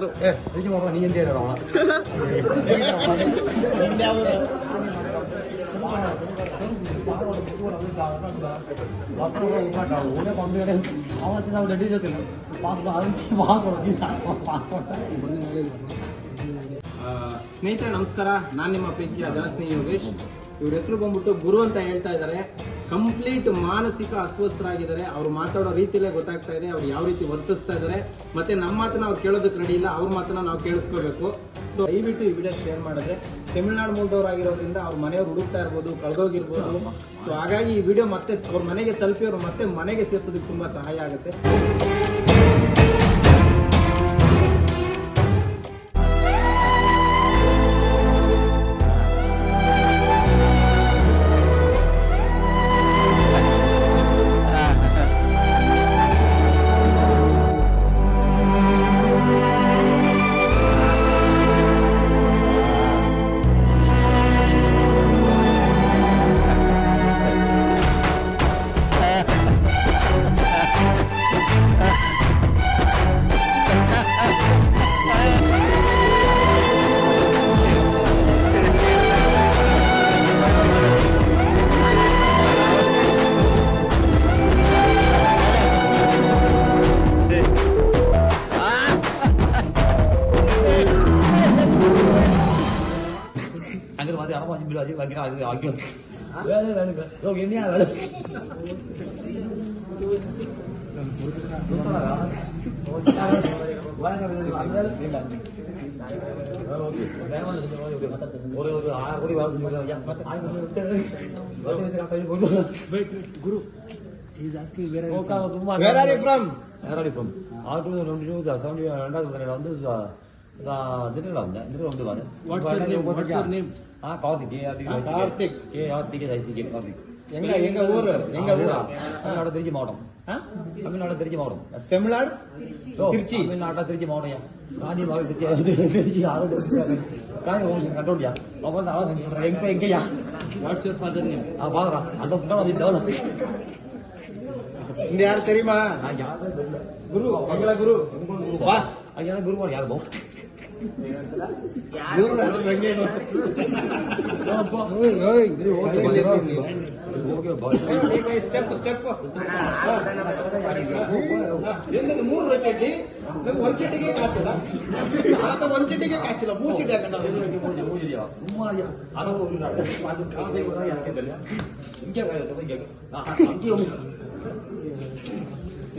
ಹೊಡೆದ್ರು ಏ ನಿಜ ಮಾಡುವ ನೀ ಎಂತ ಹೇಳೋಣ ಅವತ್ತು ನಾವು ರೆಡಿ ಜೊತೆ ಪಾಸ್ ಪಾಸ್ ಪಾಸ್ಪೋರ್ಟ್ ಸ್ನೇಹಿತರೆ ನಮಸ್ಕಾರ ನಾನು ನಿಮ್ಮ ಪ್ರೀತಿಯ ಜನಸ್ನೇಹಿ ಯೋಗೇಶ್ ಇವ್ರ ಹೆಸರು ಬಂದ್ಬಿಟ್ಟು ಗುರು ಅಂತ ಹೇಳ್ತಾ ಇದ್ದಾರೆ. ಕಂಪ್ಲೀಟ್ ಮಾನಸಿಕ ಅಸ್ವಸ್ಥರಾಗಿದ್ದಾರೆ. ಅವ್ರು ಮಾತಾಡೋ ರೀತಿಯಲ್ಲೇ ಗೊತ್ತಾಗ್ತಾ ಇದೆ. ಅವ್ರು ಯಾವ ರೀತಿ ವರ್ತಿಸ್ತಾ ಇದ್ದಾರೆ. ಮತ್ತೆ ನಮ್ಮ ಮಾತನ್ನ ಅವ್ರು ಕೇಳೋದಕ್ಕೆ ರೆಡಿ ಇಲ್ಲ. ಅವ್ರ ಮಾತನ್ನ ನಾವು ಕೇಳಿಸ್ಕೋಬೇಕು. ಸೊ ದಯವಿಟ್ಟು ಈ ವಿಡಿಯೋ ಶೇರ್ ಮಾಡಿದ್ರೆ ತಮಿಳ್ನಾಡು ಮೂಲದವರಾಗಿರೋದ್ರಿಂದ ಅವ್ರ ಮನೆಯವ್ರು ಹುಡುಕ್ತಾ ಇರ್ಬೋದು, ಕಳೆದೋಗಿರ್ಬೋದು. ಸೊ ಹಾಗಾಗಿ ಈ ವಿಡಿಯೋ ಮತ್ತೆ ಅವ್ರ ಮನೆಗೆ ತಲುಪಿ ಅವ್ರು ಮತ್ತೆ ಮನೆಗೆ ಸೇರಿಸೋದಕ್ಕೆ ತುಂಬಾ ಸಹಾಯ ಆಗುತ್ತೆ. 많이 밀어야지 막 이런 아기 아기 왜 하는 거야? 여기 미안하다. Where are you from? Where are you from? What's your name? What's your name? Ah Karthik. ஏ ஆ, கார்த்திக். ஏ கார்த்திக் ஐசிகே கார்த்திக் எங்க எங்க ஊரு? எங்க ஊரு? தமிழ்நாடு திருச்சி மாவட்டம். ஆ? தமிழ்நாடு திருச்சி மாவட்டம். தமிழ்நாடு திருச்சி. தமிழ்நாட்டா திருச்சி மாவட்டம் காஞ்சி மாவட்டம் திருச்சி காஞ்சி ஓம் கண்டோடியா அப்புறம் தான் எங்க எங்கயா? What's your father name? ஆ பாக்குறான் அந்த முன்னாடி வந்து டெவலப் இந்த யாரு தெரியுமா? குரு எங்கள குரு. பாஸ். ஐயா குருவான் யார் போ. அது ಸ್ಟೆಪ್ ಸ್ಟೆಪ್ ಏನದು ಮೂರು ಚಡ್ಡಿ ನಂಗೆ ಒಂದ್ ಚಡ್ಡಿಗೆ ಕಾಸಿಲ್ಲ ಆತ ಒಂದ್ ಚಡ್ಡಿಗೆ ಕಾಸಿಲ್ಲ ಮೂರ್ ಚಡ್ಡಿ ಹಾಕೊಂಡ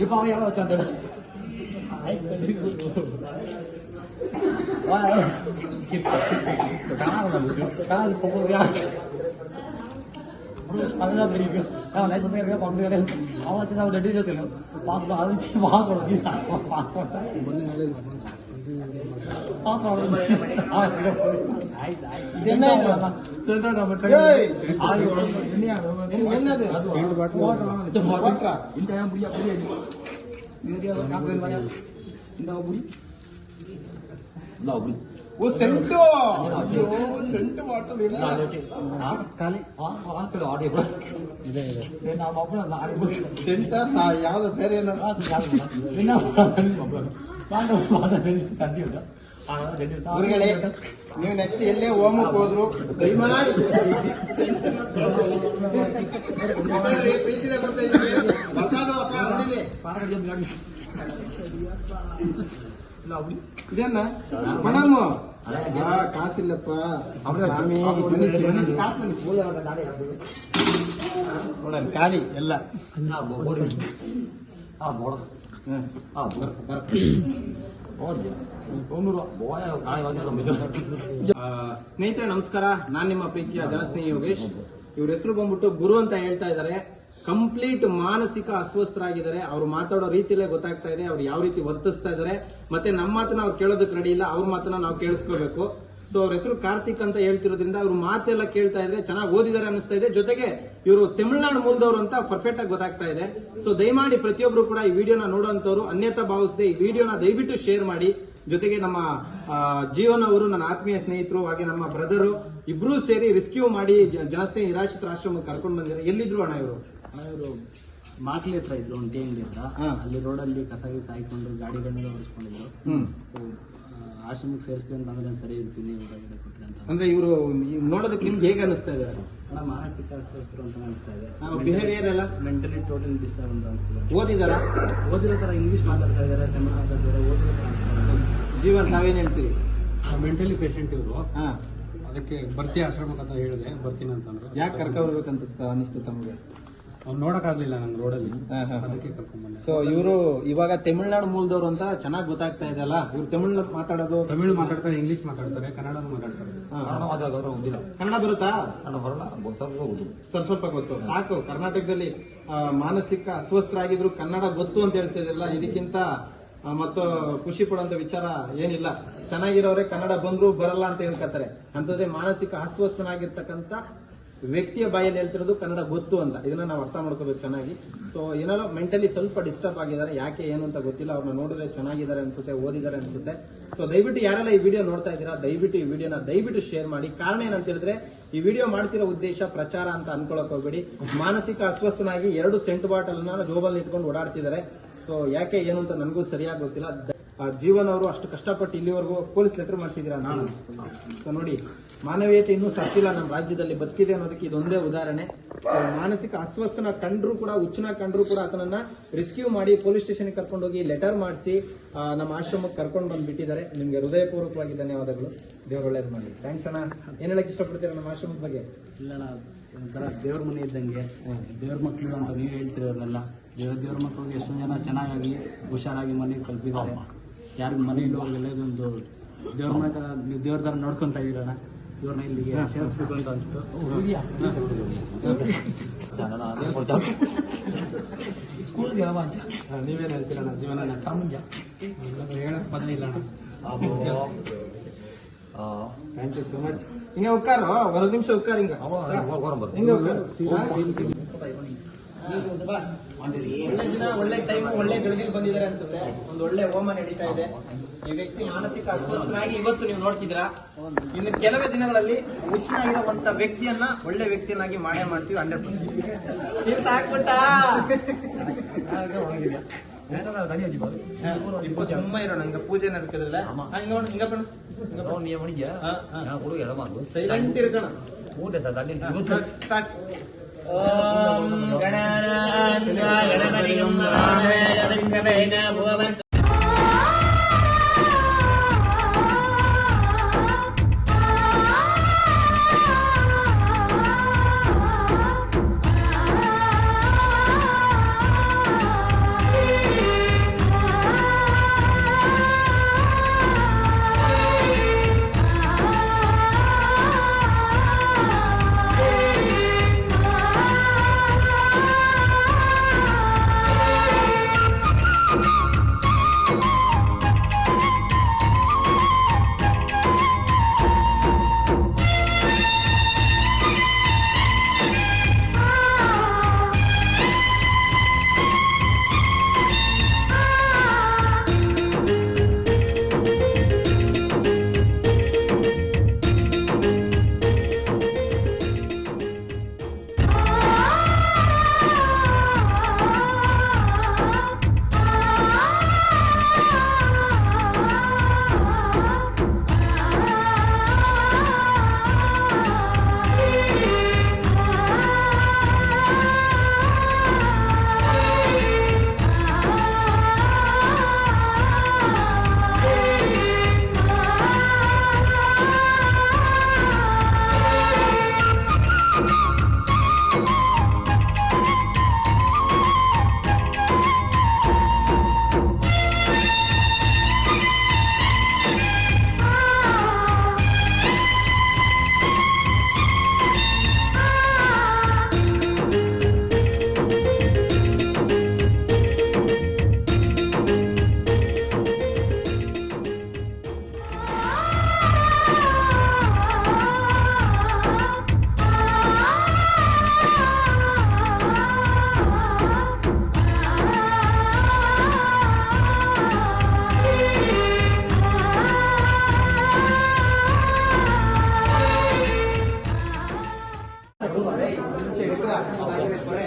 ಮಾತಾಡ್ತೀಯಣ ಏನ್ ಮಾತಾಡ್ತ அதுதான் தெரியும் நான் லைஃப் போயிருக்கேன் கொண்டு அவத்து நான் ரெடி தெரியும் பாஸ்போர்ட் அது பாஸ்போர்ட் பாஸ்போர்ட் என்ன ఓ సెంటు సెంటు సెంటా యావదో పేరేనా ಗುರುಗಳೇ ನೀವು ನೆಕ್ಸ್ಟ್ ಎಲ್ಲೇ ಹೋಮಕ್ಕೆ ಹೋದ್ರು ದಯಮಾಡಿ ಪ್ರೀತಿನ ಕೊಡ್ತಾ ಇದ್ದೀವಿ ಹೊಸದು ಅಪ್ಪ ಅಂಗಡಿಲಿ ಇದನ್ನ ಮಣಮ್ಮ ಕಾಸಿಲ್ಲಪ್ಪ. ಸ್ವಾಮಿ ಮನಿಚಿ ಮನಿಚಿ ಕಾಸು ಮನಿಚಿ ನೋಡಣ ಎಲ್ಲ. ಸ್ನೇಹಿತರೆ ನಮಸ್ಕಾರ. ನಾನ್ ನಿಮ್ಮ ಪ್ರೀತಿಯ ಜನಸ್ನೇಹಿ ಯೋಗೇಶ್. ಇವ್ರ ಹೆಸರು ಬಂದ್ಬಿಟ್ಟು ಗುರು ಅಂತ ಹೇಳ್ತಾ ಇದ್ದಾರೆ. ಕಂಪ್ಲೀಟ್ ಮಾನಸಿಕ ಅಸ್ವಸ್ಥರಾಗಿದ್ದಾರೆ. ಅವ್ರು ಮಾತಾಡೋ ರೀತಿಲೇ ಗೊತ್ತಾಗ್ತಾ ಇದೆ. ಅವ್ರು ಯಾವ ರೀತಿ ವರ್ತಿಸ್ತಾ ಇದ್ದಾರೆ. ಮತ್ತೆ ನಮ್ಮ ಮಾತನ್ನ ಅವ್ರು ಕೇಳೋದಕ್ಕೆ ರೆಡಿ ಇಲ್ಲ. ಅವ್ರ ಮಾತನ್ನ ನಾವು ಕೇಳಿಸ್ಕೋಬೇಕು. ಸೊ ಅವ್ರ ಹೆಸರು ಕಾರ್ತಿಕ್ ಅಂತ ಹೇಳ್ತಿರೋದ್ರಿಂದ ಅವ್ರ ಮಾತೆಲ್ಲ ಕೇಳ್ತಾ ಇದ್ರೆ ಚೆನ್ನಾಗಿ ಓದಿದ್ದಾರೆ ಅನಿಸ್ತಾ ಇದೆ. ಜೊತೆಗೆ ಇವರು ತಮಿಳುನಾಡು ಮೂಲದವರು ಅಂತ ಪರ್ಫೆಕ್ಟ್ ಆಗಿ ಗೊತ್ತಾಗ್ತಾ ಇದೆ. ಸೊ ದಯಮಾಡಿ ಪ್ರತಿಯೊಬ್ರು ಕೂಡ ಈ ವಿಡಿಯೋನ ನೋಡುವಂತವ್ರು ಅನ್ಯತಾ ಭಾವಿಸದೆ ಈ ವಿಡಿಯೋನ ದಯವಿಟ್ಟು ಶೇರ್ ಮಾಡಿ. ಜೊತೆಗೆ ನಮ್ಮ ಜೀವನ ಅವರು ನನ್ನ ಆತ್ಮೀಯ ಸ್ನೇಹಿತರು, ಹಾಗೆ ನಮ್ಮ ಬ್ರದರು ಇಬ್ರು ಸೇರಿ ರೆಸ್ಕ್ಯೂ ಮಾಡಿ ಜನಸ್ನೇಹಿ ನಿರಾಶ್ರಿತ ಆಶ್ರಮಕ್ಕೆ ಕರ್ಕೊಂಡು ಬಂದಿದ್ದಾರೆ. ಎಲ್ಲಿದ್ರು ಅಣ್ಣ ಇವರು? ಇವರು ಮಾಕ್ಲಿ ಹತ್ರ ಇದ್ರು ಒಂಟಿ ಅಂಗಡಿ ಹತ್ರ ಹಾ. ಅಲ್ಲಿ ರೋಡಲ್ಲಿ ಕಸ ಗಿಸ ಹಾಕೊಂಡು ಗಾಡಿಗಳನ್ನೆಲ್ಲ ಓಡಿಸ್ಕೊಂಡಿದ್ರು. ಹ್ಮ್. ಆಶ್ರಮಕ್ಕೆ ಸೇರಿಸ್ತೀವಿ ಅಂತ ಅಂದ್ರೆ ಸರಿ ಇರ್ತೀನಿ ಹೊರಗಡೆ ಕೊಟ್ರೆ ಅಂತ. ಅಂದ್ರೆ ಇವರು ನೋಡೋದಕ್ಕೆ ನಿಮ್ಗೆ ಹೇಗೆ ಅನಿಸ್ತಾ ಇದೆ? ಅಣ್ಣ ಮಾನಸಿಕ ಅಸ್ವಸ್ಥರು ಅಂತ ಅನಿಸ್ತಾ ಇದೆ. ಬಿಹೇವಿಯರ್ ಎಲ್ಲ? ಮೆಂಟಲಿ ಟೋಟಲ್ ಡಿಸ್ಟರ್ಬ್ ಅಂತ ಅನಿಸ್ತಿದೆ. ಓದಿದಾರ? ಓದಿರೋ ಥರ ಇಂಗ್ಲೀಷ್ ಮಾತಾಡ್ತಾ ಇದ್ದಾರೆ ತಮಿಳು ಮಾತಾಡ್ತಾರೆ ಓದಿರೋ ಥರ ಅನಿಸ್ತಾ ಹೇಳ್ತೀವಿ ತಾವೇನ್ ಹೇಳ್ತೀರಿ? ಮೆಂಟಲಿ ಪೇಷಂಟ್ ಇವರು. ಹಾ. ಅದಕ್ಕೆ ಬರ್ತಿ ಆಶ್ರಮಕ್ಕೆ ಅಂತ ಹೇಳಿದೆ ಬರ್ತೀನಿ ಅಂತಂದ್ರೆ. ಯಾಕೆ ಕರ್ಕೊಬರ್ಬೇಕಂತ ಅನಿಸ್ತು ತಮಗೆ? ಅವ್ನು ನೋಡಕ್ಕಾಗ್ಲಿಲ್ಲ ನಂಗೆ ರೋಡಲ್ಲಿ. ಅದಕ್ಕೆ ಕರ್ಕೊಂಡ್ಬಂದೆ ಸೊ ಇವರು ಇವಾಗ ತಮಿಳ್ನಾಡು ಮೂಲದವರು ಅಂತ ಚೆನ್ನಾಗಿ ಗೊತ್ತಾಗ್ತಾ ಇದೆ ಅಲ್ಲ? ಇವ್ರು ತಮಿಳ್ ಮಾತಾಡೋದು? ತಮಿಳು ಮಾತಾಡ್ತಾರೆ ಇಂಗ್ಲಿಷ್ ಮಾತಾಡ್ತಾರೆ ಕನ್ನಡನೂ ಮಾತಾಡ್ತಾರೆ. ಹಾ. ಕನ್ನಡ ಮಾತಾಡೋರು ಒಂದಿಲ್ಲ. ಕನ್ನಡ ಬರುತ್ತಾ? ಕನ್ನಡ ಬರಲ್ಲ ಗೊತ್ತಾಗೋದು ಸ್ವಲ್ಪ ಸ್ವಲ್ಪ ಗೊತ್ತು. ಸಾಕು ಕರ್ನಾಟಕದಲ್ಲಿ ಮಾನಸಿಕ ಅಸ್ವಸ್ಥರಾಗಿದ್ರು ಕನ್ನಡ ಗೊತ್ತು ಅಂತ ಹೇಳ್ತಿದಿಲ್ಲ ಇದಕ್ಕಿಂತ ಮತ್ತು ಖುಷಿ ಪಡುವಂತ ವಿಚಾರ ಏನಿಲ್ಲ. ಚೆನ್ನಾಗಿರೋರೆ ಕನ್ನಡ ಬಂದ್ರು ಬರಲ್ಲ ಅಂತ ಹೇಳ್ಕತ್ತಾರೆ ಅಂತಂದ್ರೆ ಮಾನಸಿಕ ಅಸ್ವಸ್ಥನಾಗಿರ್ತಕ್ಕಂಥ ವ್ಯಕ್ತಿಯ ಬಾಯಲ್ಲಿ ಹೇಳ್ತಿರೋದು ಕನ್ನಡ ಗೊತ್ತು ಅಂತ. ಇದನ್ನ ನಾವು ಅರ್ಥ ಮಾಡ್ಕೋಬೇಕು ಚೆನ್ನಾಗಿ. ಸೊ ಏನಾರೋ ಮೆಂಟಲಿ ಸ್ವಲ್ಪ ಡಿಸ್ಟರ್ಬ್ ಆಗಿದ್ದಾರೆ, ಯಾಕೆ, ಏನು ಅಂತ ಗೊತ್ತಿಲ್ಲ. ಅವ್ರನ್ನ ನೋಡಿದ್ರೆ ಚೆನ್ನಾಗಿದ್ದಾರೆ ಅನ್ಸುತ್ತೆ, ಓದಿದ್ದಾರೆ ಅನ್ಸುತ್ತೆ. ಸೊ ದಯವಿಟ್ಟು ಯಾರೆಲ್ಲ ಈ ವಿಡಿಯೋ ನೋಡ್ತಾ ಇದ್ದೀರಾ, ದಯವಿಟ್ಟು ಈ ವಿಡಿಯೋನ ದಯವಿಟ್ಟು ಶೇರ್ ಮಾಡಿ. ಕಾರಣ ಏನಂತ ಹೇಳಿದ್ರೆ, ಈ ವಿಡಿಯೋ ಮಾಡ್ತಿರೋ ಉದ್ದೇಶ ಪ್ರಚಾರ ಅಂತ ಅನ್ಕೊಳಕ್ ಹೋಗ್ಬೇಡಿ. ಮಾನಸಿಕ ಅಸ್ವಸ್ಥನಾಗಿ ಎರಡು ಸೆಂಟ್ ಬಾಟಲ್ನ ಜೋಬಲ್ಲಿ ಇಟ್ಕೊಂಡು ಓಡಾಡ್ತಿದ್ದಾರೆ. ಸೊ ಯಾಕೆ, ಏನು ಅಂತ ನನಗೂ ಸರಿಯಾಗಿ ಗೊತ್ತಿಲ್ಲ. ಜೀವನ್ ಅವರು ಅಷ್ಟು ಕಷ್ಟಪಟ್ಟು ಇಲ್ಲಿವರೆಗೂ ಪೊಲೀಸ್ ಲೆಟರ್ ಮಾಡ್ತಿದ್ದೀರಾ ನಾನು? ಸೊ ನೋಡಿ, ಮಾನವೀಯತೆ ಇನ್ನೂ ಸತ್ತಿಲ್ಲ ನಮ್ಮ ರಾಜ್ಯದಲ್ಲಿ ಬದುಕಿದೆ ಅನ್ನೋದಕ್ಕೆ ಇದೊಂದೇ ಉದಾಹರಣೆ. ಮಾನಸಿಕ ಅಸ್ವಸ್ಥನ ಕಂಡ್ರು ಕೂಡ, ಹುಚ್ಚನ ಕಂಡ್ರು ಕೂಡ ಆತನನ್ನ ರೆಸ್ಕ್ಯೂ ಮಾಡಿ ಪೊಲೀಸ್ ಸ್ಟೇಷನ್ ಕರ್ಕೊಂಡು ಹೋಗಿ ಲೆಟರ್ ಮಾಡಿಸಿ ನಮ್ಮ ಆಶ್ರಮಕ್ಕೆ ಕರ್ಕೊಂಡು ಬಂದು ಬಿಟ್ಟಿದ್ದಾರೆ ನಿಮ್ಗೆ ಹೃದಯಪೂರ್ವಕವಾಗಿ ಧನ್ಯವಾದಗಳು. ದೇವರು ಒಳ್ಳೇದು ಮಾಡಿ ಥ್ಯಾಂಕ್ಸ್ ಅಣ್ಣ. ಏನ್ ಹೇಳಕ್ ಇಷ್ಟಪಡ್ತೀರಾ ನಮ್ಮ ಆಶ್ರಮದ ಬಗ್ಗೆ? ಇಲ್ಲಣ್ಣ ಒಂಥರ ದೇವ್ರ ಮನೆ ಇದ್ದಂಗೆ. ದೇವ್ರ ಮಕ್ಕಳು ಅಂತ ನೀವು ಹೇಳ್ತಿರೋದಲ್ಲ ದೇವ್ರ ದೇವ್ರ ಮಕ್ಳಿಗೆ ಎಷ್ಟೊಂದು ಜನ ಚೆನ್ನಾಗಾಗಿ ಹುಷಾರಾಗಿ ಮನೆಗೆ ಕಲ್ಪಿದ್ದಾರೆ ಯಾರಿಗೂ ಮನೆ ಇಲ್ಲೋರ್ಗೆಲ್ಲ ಇದೊಂದು ದೇವ್ರ ನೀವು ದೇವ್ರ ಥರ ನೋಡ್ಕೊಂತ ಇದ್ದೀರಣ ಇವ್ರನ್ನ ಇಲ್ಲಿಗೆ ಸೇರಿಸ್ಬೇಕು ಅಂತ ಅನಿಸ್ತು. ನೀವೇನ್ ಹೇಳ್ತೀರಣ್ಣ? ಜೀವನ ಹೇಳಕ್ ಪದ ಇಲ್ಲ ಥ್ಯಾಂಕ್ ಯು ಸೋ ಮಚ್ ಹಿಂಗೆ ಉಕ್ಕಾರು? ಒಂದು ನಿಮಿಷ ಉಕ್ಕಾರ ಹಿಂಗೆ. ಹಿಂಗೆ ಉಕ್ಕಾರು? ಒಳ್ಳೆ ದಿನ ಒಳ್ಳೆ ಟೈಮ್ ಒಳ್ಳೆ ಗಳಿಗೆ ಬಂದಿದ್ದಾರೆ ಅನ್ಸುತ್ತೆ. ಒಂದು ಒಳ್ಳೆ ಹೋಮ ನಡೀತಾ ಇದೆ. ಈ ವ್ಯಕ್ತಿ ಮಾನಸಿಕ ಅಸ್ವಸ್ಥನಾಗಿ ಇವತ್ತು ನೀವು ನೋಡ್ತಿದ್ದೀರಾ? ಇನ್ನು ಕೆಲವೇ ದಿನಗಳಲ್ಲಿ ಹುಚ್ಚಿನಾಗಿರುವಂತ ವ್ಯಕ್ತಿಯನ್ನ ಒಳ್ಳೆ ವ್ಯಕ್ತಿಯನ್ನಾಗಿ ಮಾಡೇ ಮಾಡ್ತೀವಿ ಹಂಡ್ರೆಡ್ ಪರ್ಸೆಂಟ್ ಹಾಕ್ಬಿಟ್ಟ ಬಣ್ಣ ನೀ ಮಣಿಗೆ ಹಾ, ಹಾ. ನಾನು ಕೊಡುಗೆ ಎಡ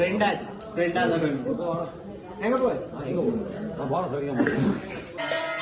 ஃப்ரெண்டாச்சு ஃப்ரெண்டாக தான் எங்கே போய் எங்கே போய் நான் போகிறேன் சரிங்க